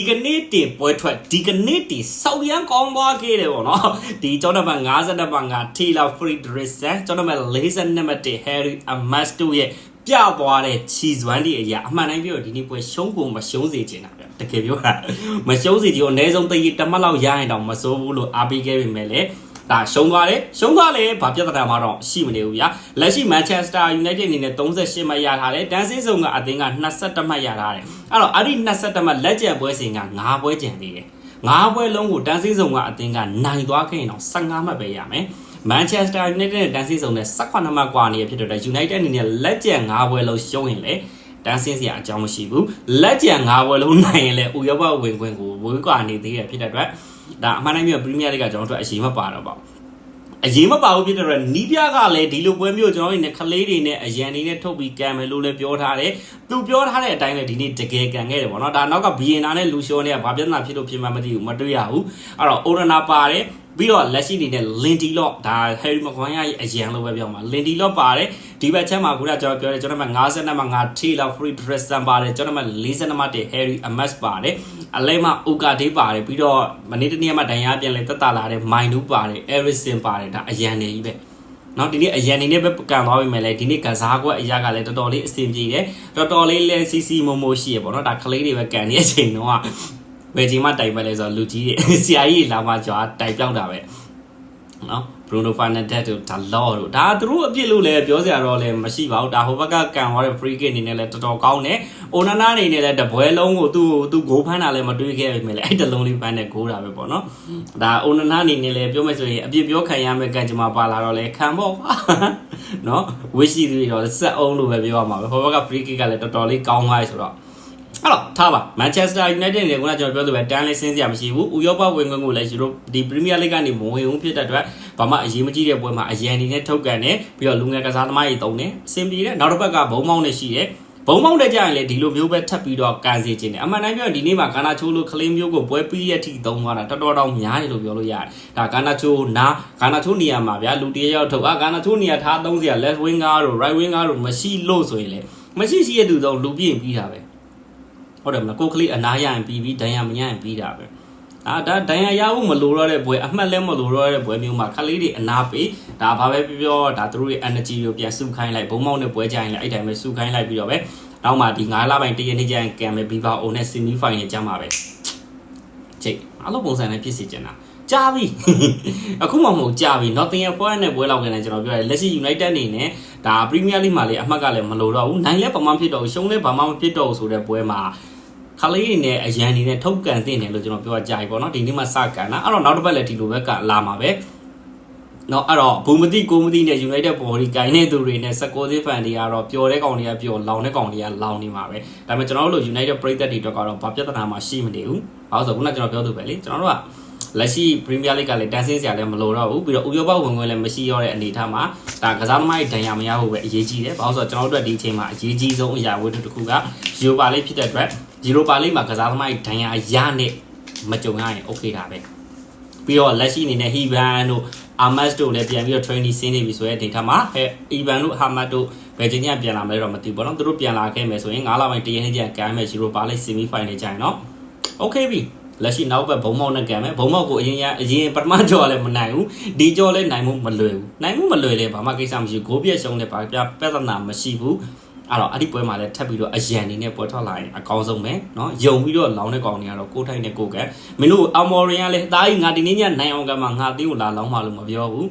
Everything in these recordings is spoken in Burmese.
ဒီကနေ့တင်ပွဲထွက်ဒီကနေ့တင်စောက်ရမ်းကောင်းသွားခဲ့တယ်ပေါ့နော်ဒီကျောင်းနံပါတ်52ပါးက Taylor Friedrichsen ကျောင်းနံပါတ်42နံပါတ်1 Harry Amos တို့ရဲ့ပြသွားတဲ့ခြီစွမ်းတွေအရာအမှန်တိုင်းပြောဒီနေ့ပွဲရှုံးကုန်မရှုံးစေချင်တာဗျတကယ်ပြောတာမရှုံးစေချင်တော့အနည်းဆုံးတည်တမတ်လောက်ရရင်တောင်မစိုးဘူးလို့အားပေးခဲ့ပေမဲ့လည်း ဒါရှုံးသွားတယ်ရှုံးသွားလည်းဘာပြဿနာမှတော့ရှိမနေဘူးဗျာလက်ရှိ Manchester United အနေနဲ့38မှတ်ရထားတယ်တန်ဆင်းဆုံကအသင်းက22မှတ်ရထားတယ်အဲ့တော့အဲ့ဒီ22မှတ်လက်ကျန်ပွဲစဉ်က9ပွဲကျန်သေးတယ်9ပွဲလုံးကိုတန်ဆင်းဆုံကအသင်းကနိုင်သွားခဲ့ရင်တော့15မှတ်ပဲရမယ်မန်ချက်စတာယူနိုက်တက်နဲ့တန်ဆင်းစုံနဲ့18မှတ်ကွာနေရဖြစ်တော့ယူနိုက်တက်အနေနဲ့လက်ကျန်9ပွဲလုံးရှုံးရင်လေတန်းစင်းစရာအကြောင်းမရှိဘူးလက်ကျန်၅ဘွယ်လုံးနိုင်ရင်လည်းဥရောပဝင်ခွင့်ကိုဝေးကွာနေသေးရဖြစ်တဲ့အတွက် ဒါအမှန်တိုင်းပြောပရီးမီးယားလိဂ်ကကျွန်တော်တို့အရေးမပါတော့ပါဘူးအရေးမပါဘူးဖြစ်တဲ့အတွက်နီးပြကလည်းဒီလိုပွဲမျိုးကျွန်တော်တို့နဲ့ခလေးတွေနဲ့အရန်တွေနဲ့ထုတ်ပြီးကံမယ်လို့လည်းပြောထားတယ်သူပြောထားတဲ့အတိုင်းလည်းဒီနေ့တကယ်ကံခဲ့တယ်ပေါ့နော်ဒါနောက်ကဘီယင်နာနဲ့လူရှောနဲ့ကဘာပြဿနာဖြစ်လို့ဖြစ်မှမသိဘူးမတွေ့ရဘူးအဲ့တော့အိုရနာပါတယ် ပြီးတော့လက်ရှိအနေနဲ့လင်တီလော့ဒါ Harry Maguire ရဲ့အရန်လို့ပဲပြောမှာလင်တီလော့ပါတယ်ဒီဘက်ချက်မှာခုနကကျွန်တော်ပြောတယ်ကျွန်တော်မှ50နံပါတ်5 Taylor Friedrichsen ပါတယ်ကျွန်တော်မှ40နံပါတ်1 Harry Amos ပါတယ်အလဲမှာ Ugarte ပါတယ်ပြီးတော့မနေ့တနေ့မှဒဏ်ရာပြန်လဲတက်တာလာတဲ့ Mindu ပါတယ် Eriksen ပါတယ်ဒါအရန်နေကြီးပဲနော်ဒီနေ့အရန်နေနဲ့ပဲကံသွားပြီမဲ့လေဒီနေ့ကစားကွက်အရာကလည်းတော်တော်လေးအဆင်ပြေတယ်တော်တော်လေးလဲစီစီမမိုရှိရပေါ့နော်ဒါကလေးတွေပဲကန်နေတဲ့အချိန်တော့ ဘယ်ချိန်မှတိုင်ပဲလဲဆိုတော့လူကြီးတွေဆရာကြီးလာမှကြွားတိုင်ပြောက်တာပဲနော် Bruno Fernandes တို့ဒါ law တို့ဒါသူတို့အပြစ်လို့လည်းပြောစရာတော့လည်းမရှိပါဘူးဒါဟိုဘက်ကကန်သွားတဲ့ free kick အနေနဲ့လည်းတော်တော်ကောင်းတယ်။ Onana အနေနဲ့လည်းတပွဲလုံးကိုသူ့သူဂိုးဖမ်းတာလည်းမတွေးခဲ့ပေမဲ့လည်းအဲ့တလုံးလေးဖမ်းတဲ့ဂိုးတာပဲပေါ့နော်။ဒါ Onana အနေနဲ့လည်းပြောမယ်ဆိုရင်အပြစ်ပြောခံရမယ့်ကံကြမ္မာပါလာတော့လည်းခံပေါ့ကွာ။နော်ဝစ်ရှိသူတွေတော့စက်အောင်လို့ပဲပြောရမှာပဲ။ဟိုဘက်က free kick ကလည်းတော်တော်လေးကောင်းသွားပြီဆိုတော့ အဲ့တော့ထားပါ Manchester United နဲ့ခုနကကျွန်တော်ပြောသလိုပဲတန်းလေးစင်းစရာမရှိဘူးဥရောပဝင်ခွင့်ကိုလည်းယူရိုဒီ Premier League ကနေမဝင်ဘူးဖြစ်တဲ့အတွက်ဘာမှအရေးမကြီးတဲ့ပွဲမှာအရန်အနေနဲ့ထုတ်ကန်တယ်ပြီးတော့လူငယ်ကစားသမားတွေတုံးတယ်အဆင်ပြေတယ်နောက်တစ်ပတ်ကဘုံမောင်းနဲ့ရှိတယ်ဘုံမောင်းတဲ့ကြရင်လေဒီလိုမျိုးပဲထပ်ပြီးတော့ကန်စီခြင်းတယ်အမှန်တမ်းပြောရင်ဒီနေ့မှာကာနာချိုးလိုကလင်းမျိုးကိုပွဲပြီးရထိသုံးသွားတာတော်တော်တောင်များတယ်လို့ပြောလို့ရတယ်ဒါကာနာချိုးနာကာနာချိုးနေရာမှာဗျာလူတရရောက်ထုတ်အာကာနာချိုးနေရာထားသုံးစရာ left winger တို့ right winger တို့မရှိလို့ဆိုရင်လေမရှိရှိတဲ့သူတော့လူပြင်းပြီးတာပဲ ဟုတ်တယ်မလားကိုကလေးအနားရရင်ပြီးပြီးဒဏ်ရာမရရင်ပြီးတာပဲအာဒါဒဏ်ရာရဖို့မလိုတော့တဲ့ဘွယ်အမှတ်လည်းမလိုတော့တဲ့ဘွယ်မျိုးမှာခလေးတွေအနာပေးဒါဘာပဲပြောပြောဒါသူတို့ရဲ့ energy ကိုပြန်စုခိုင်းလိုက်ဘုံမောင်းနဲ့ဘွယ်ကြရင်လည်းအဲ့တိုင်းပဲစုခိုင်းလိုက်ပြီးတော့ပဲနောက်မှဒီ9လပိုင်းတရက်နေ့ကျရင်ကံပဲဘီဘာအိုနဲ့ semi final ကျမှာပဲချိန်အလုပ်ပုံစံနဲ့ဖြစ်စီကျင်တာကြာပြီအခုမှမဟုတ်ကြာပြီ Nottingham Forest နဲ့ပွဲလောက်ကနေကျွန်တော်ပြောရတယ်လက်ရှိ United အနေနဲ့ဒါ Premier League မှာလေအမှတ်ကလည်းမလိုတော့ဘူးနိုင်လဲဘာမှမဖြစ်တော့ဘူးရှုံးလဲဘာမှမဖြစ်တော့ဘူးဆိုတဲ့ပွဲမှာ ခလေးတွေနဲ့အရန်တွေနဲ့ထုတ်ကန်တင်တယ်လို့ကျွန်တော်ပြောကြကြာပြီပေါ့နော်ဒီနေ့မှစကန်တာအဲ့တော့နောက်တစ်ပတ်လည်းဒီလိုပဲကလာမှာပဲနော်အဲ့တော့ဘူမတိကိုမတိနဲ့ United Body ဂိုင်းတဲ့သူတွေနဲ့16သေးဖန်တွေကတော့ပျော်တဲ့ကောင်တွေကပျော်လောင်တဲ့ကောင်တွေကလောင်နေမှာပဲဒါပေမဲ့ကျွန်တော်တို့လို United ပရိသတ်တွေအတွက်ကတော့ဘာပြဿနာမှရှိမနေဘူးဘာလို့ဆိုခုနကကျွန်တော်ပြောသူပဲလေကျွန်တော်တို့ကလက်ရှိ Premier League ကလည်းတန်းစင်းစရာလည်းမလိုတော့ဘူးပြီးတော့ဥရောပဝင်ဝင်လည်းမရှိတော့တဲ့အနေအထားမှာဒါကစားသမားရဲ့ဒဏ်ရာမရဖို့ပဲအရေးကြီးတယ်ဘာလို့ဆိုတော့ကျွန်တော်တို့အတွက်ဒီအချိန်မှာအရေးကြီးဆုံးအရာဝတ္ထုတစ်ခုက Europa League ဖြစ်တဲ့အတွက် Europa League မှာကစားသမားရဲ့ဒဏ်ရာအရနဲ့မကြုံရရင် okay တာပဲပြီးတော့လက်ရှိအနေနဲ့ Hiban တို့ Amas တို့လည်းပြန်ပြီးတော့ training ဆင်းနေပြီဆိုတဲ့ data မှာ Ivan တို့ Hamad တို့ဘယ်ချိန်ညပြန်လာမလဲတော့မသိဘူးပေါ့နော်သူတို့ပြန်လာခဲ့မယ်ဆိုရင်9လပိုင်းတရက်နေ့ကျရင်ကမ်းမယ် Europa League semi final ကျရင်နော် okay ပြီလက်ရှိနောက်ဘက်ဘုံမောက်နဲ့ကံမယ်ဘုံမောက်ကိုအရင်အရင်ပထမကြော်လည်းမနိုင်ဘူးဒီကြော်လည်းနိုင်မှုမလွယ်ဘူးနိုင်မှုမလွယ်လေဘာမှကိစ္စမရှိဘူးဂိုးပြက်ရှုံးလည်းဘာပြပြဿနာမရှိဘူး အဲ့တော့အဲ့ဒီပွဲမှာလည်းထပ်ပြီးတော့အရန်နေနဲ့ပွဲထွက်လာရင်အကောင်းဆုံးပဲเนาะယုံပြီးတော့လောင်းတဲ့ကောင်တွေကတော့ကိုထိုက်နဲ့ကိုကဲမင်းတို့အော်မော်ရီယန်လည်းအသားကြီးငါဒီနေ့ညနိုင်အောင်ကမှငါသေးကိုလာလောင်းမှလို့မပြောဘူး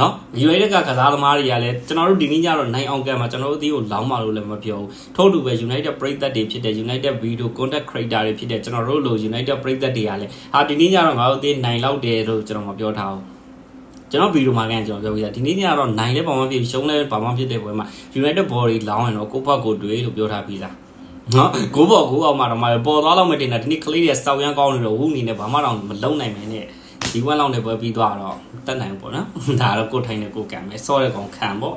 နော်ရွေးတဲ့ကကစားသမားတွေကလည်းကျွန်တော်တို့ဒီနေ့ညတော့နိုင်အောင်ကံမှာကျွန်တော်တို့အသီးကိုလောင်းမှလို့လည်းမပြောဘူးထို့တူပဲ United ပရိသတ်တွေဖြစ်တဲ့ United Video Content Creator တွေဖြစ်တဲ့ကျွန်တော်တို့လို United ပရိသတ်တွေကလည်းဟာဒီနေ့ညတော့ငါတို့အသီးနိုင်လောက်တယ်လို့ကျွန်တော်မပြောထားဘူး ကျွန်တော်ဗီဒီယိုမှာလည်းကျွန်တော်ပြောပြတာဒီနေ့ညတော့နိုင်လဲဘာမှဖြစ်ရှုံးလဲဘာမှဖြစ်တဲ့ပွဲမှာ United Body လောင်းရင်တော့ကိုယ့်ဘက်ကိုတွေးလို့ပြောထားပြီးသားနော်ကိုဘောကိုအောင်မှာတော့မပေါ်သွားတော့မတင်တာဒီနေ့ကလေးတွေစောက်ရမ်းကောင်းနေတော့ဝူနေနဲ့ဘာမှတော့မလုံနိုင်မင်းနဲ့ဒီဝက်လောက်နဲ့ပွဲပြီးသွားတော့တက်နိုင်ပေါ့နော်ဒါတော့ကိုထိုင်နေကိုကံပဲစောတဲ့ကောင်ခံပေါ့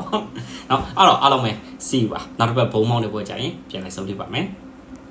နော်အဲ့တော့အားလုံးပဲစီပါနောက်တစ်ပတ်ဘုံမောင်းတဲ့ပွဲကြရင်ပြန်လဲဆုံးပြပါမယ်